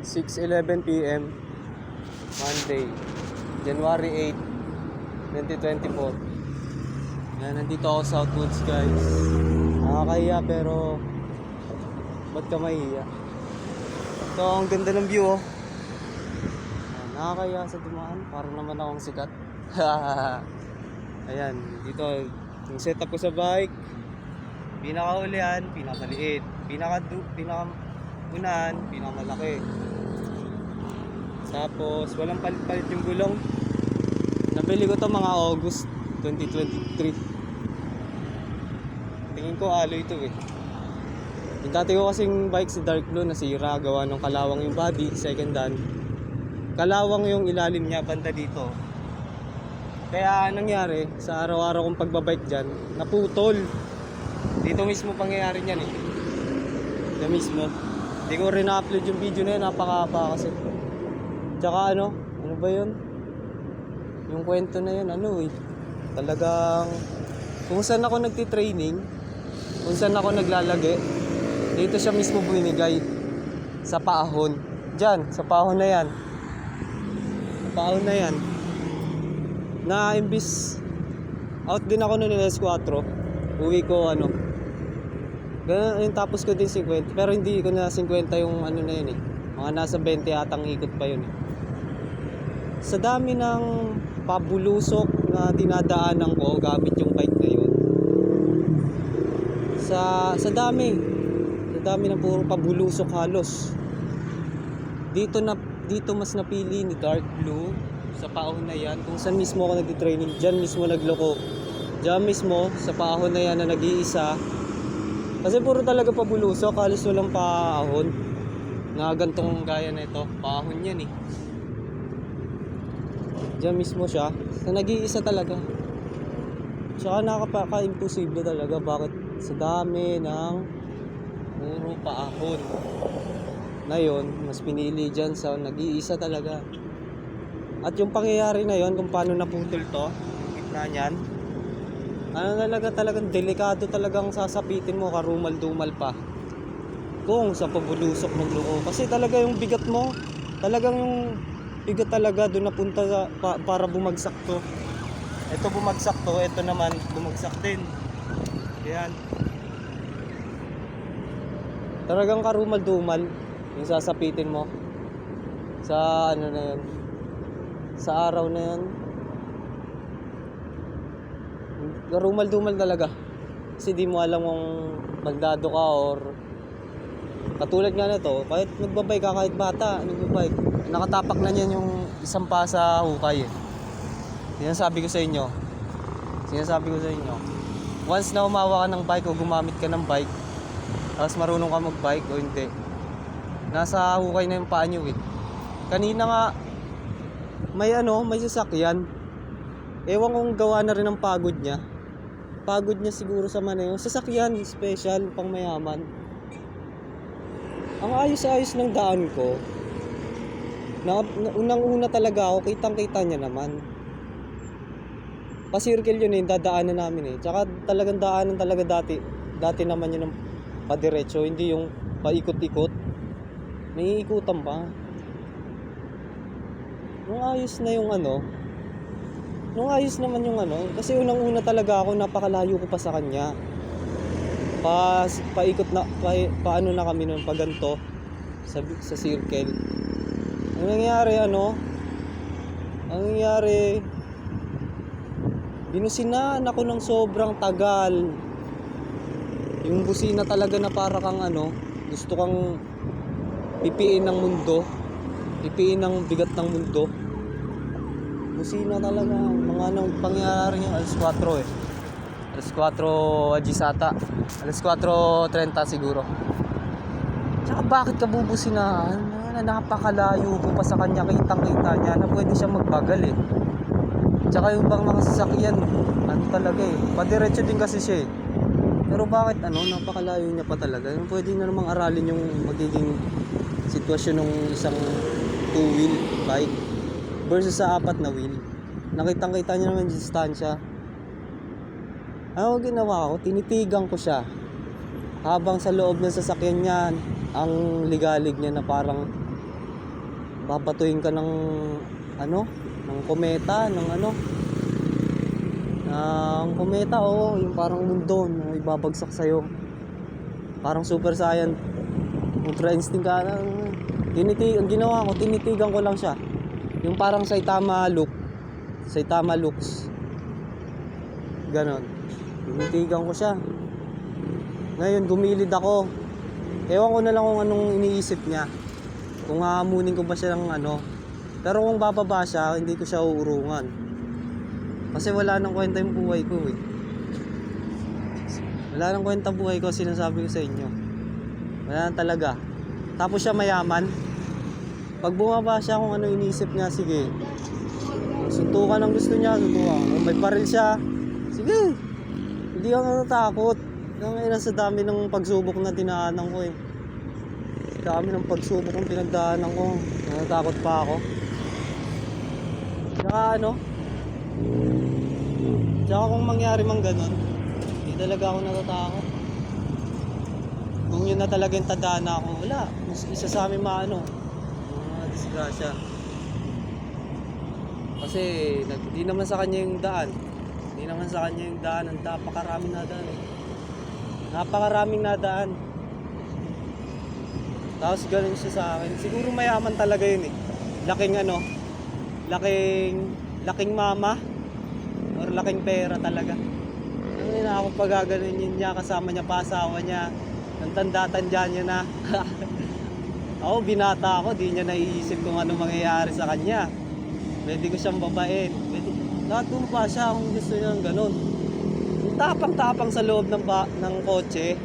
6.11 p.m. Monday, January 8, 2024. Yan, nandito ako sa Southwoods guys. Nakakahiya pero ba't ka mahiya? Ito, ang ganda ng view oh. Nakakahiya sa dumaan. Parang naman akong sikat. Ayan, dito yung setup ko sa bike. Pinakaulian, pinakamaliit. Pinaka pinaka unahan, pinakamalaki. Tapos walang palit-palit yung gulong. Nabili ko to mga August 2023. Tingin ko aloy ito eh. Yung dati ko kasing bike si Dark Blue nasira, gawa ng kalawang yung body, second hand. Kalawang yung ilalim niya banda dito. Kaya nangyari, sa araw-araw kong pagbabike dyan, naputol. Dito mismo pangyayari niyan eh. Dito mismo. Hindi ko rin na-upload yung video na yun, napakahaba kasi. Tsaka ano, ano ba yun? Yung kwento na yun, ano eh. Talagang, kung saan ako nagtitraining, kung saan ako naglalagi, dito siya mismo binigay. Sa paahon. Diyan, sa paahon na yan. Sa paahon na yan. Na imbis, out din ako noon ng S4, uwi ko ano, Ganun, tapos ko din 50. Pero hindi ko na 50 yung ano na yun eh. Mga nasa 20 atang ikot pa yun eh. Sa dami ng pabulusok na dinadaanan ko gamit yung bike na yun. Sa, sa dami. Sa dami ng puro pabulusok halos. Dito na dito mas napili ni Dark Blue sa paahon na yan kung saan mismo ako nagtitraining dyan mismo nagloko dyan mismo sa paahon na yan na nag-iisa kasi puro talaga pabulusok, halos walang paahon. Na gantong gaya na ito, paahon yan eh. Diyan mismo siya, na nag-iisa talaga. Tsaka nakapaka-imposible talaga, bakit sa dami ng puro paahon. Na yun, mas pinili dyan sa nag-iisa talaga. At yung pangyayari na yon kung paano naputol to, gitna niyan, ano talaga talagang delikado talagang sasapitin mo karumal-dumal pa kung sa pabulusok ng loob kasi talaga yung bigat mo talagang yung bigat talaga doon napunta pa, para bumagsak to. Ito bumagsak to ito naman bumagsak din. Yan talagang karumal-dumal yung sasapitin mo. Sa ano na yun? Sa araw na yun. Garumal-dumal talaga. Kasi di mo alam kung magdado ka or katulad nga nito, kahit nagbabay ka, kahit bata, nagbabay, nakatapak na niyan yung isang pa sa hukay eh. Sinasabi ko sa inyo, sinasabi ko sa inyo, once na umawa ka ng bike o gumamit ka ng bike, tapos marunong ka magbike o hindi, nasa hukay na yung paa nyo eh. Kanina nga, may ano, may sasakyan, Ewan kung gawa na rin ang pagod niya. Pagod niya siguro sa maneho. Sasakyan, special, pang mayaman. Ang ayos-ayos ng daan ko. Na, na- unang-una talaga ako, kitang-kita niya naman. Pa-circle yun eh, dadaanan namin eh. Tsaka talagang daanan talaga dati. Dati naman yun ng padiretso, hindi yung paikot-ikot. May pa. Nung ayos na yung ano, Nung ayos naman yung ano, kasi unang-una talaga ako, napakalayo ko pa sa kanya. Pa, paikot na, pa, paano na kami nun, pa ganito, sa, sa circle. Ang nangyari, ano, ang nangyari, binusinaan ako ng sobrang tagal. Yung busina talaga na para kang ano, gusto kang pipiin ng mundo, pipiin ng bigat ng mundo busina talaga. Mga anong pangyayari niya, alas 4 eh. Alas 4 Agisata. Alas 4.30 siguro. Tsaka bakit ka bubusinahan? Na napakalayo ko pa sa kanya, kitang-kita niya na pwede siya magbagal eh. Tsaka yung bang mga sasakyan, ano talaga eh. Padiretso din kasi siya eh. Pero bakit ano, napakalayo niya pa talaga. Pwede na namang aralin yung magiging sitwasyon ng isang two-wheel bike versus sa apat na wheel. Nakitang kita niyo naman yung distansya. Ano ginawa ko? Tinitigan ko siya. Habang sa loob ng sasakyan niyan, ang ligalig niya na parang babatuhin ka ng ano, ng kometa, ng ano, ng kometa, oo, yung parang mundo na ibabagsak sa'yo. Parang super saiyan. Ultra instinct ka na. Tiniti, ang ginawa ko, tinitigan ko lang siya. Yung parang Saitama look. Saitama looks. Ganon. Tinitigan ko siya. Ngayon, gumilid ako. Ewan ko na lang kung anong iniisip niya. Kung hahamunin ko ba siya ng ano. Pero kung bababa siya, hindi ko siya uurungan. Kasi wala nang kwenta yung buhay ko eh. Wala nang kwenta buhay ko, sinasabi ko sa inyo. Wala na talaga. Tapos siya mayaman. Pag bumaba siya kung ano iniisip niya, sige. Suntukan ang gusto niya, suntukan. Kung may baril siya, sige. Hindi ako natatakot. Yung ilan sa dami ng pagsubok na dinaanan ko eh. Dami ng pagsubok ng pinagdaanan ko. Natatakot pa ako. Tsaka ano, tsaka kung mangyari mang ganun, hindi talaga ako natatakot. Kung yun na talaga yung tandaan na ako, wala. Isa sa amin maano, mga disgrasya. Kasi nag, di naman sa kanya yung daan. Hindi naman sa kanya yung daan. Ang napakaraming nadaan. eh. Napakaraming nadaan. Tapos ganun siya sa akin. Siguro mayaman talaga yun eh. Laking ano, laking, laking mama. Or laking pera talaga. Ano yun ako pagaganin yun niya, kasama niya pa niya. Ang tanda-tanda niya na. ako, binata ako, di niya naiisip kung ano mangyayari sa kanya. Pwede ko siyang babain. Pwede, lahat siya kung gusto niya ng ganun. Tapang-tapang sa loob ng, ba, ng kotse,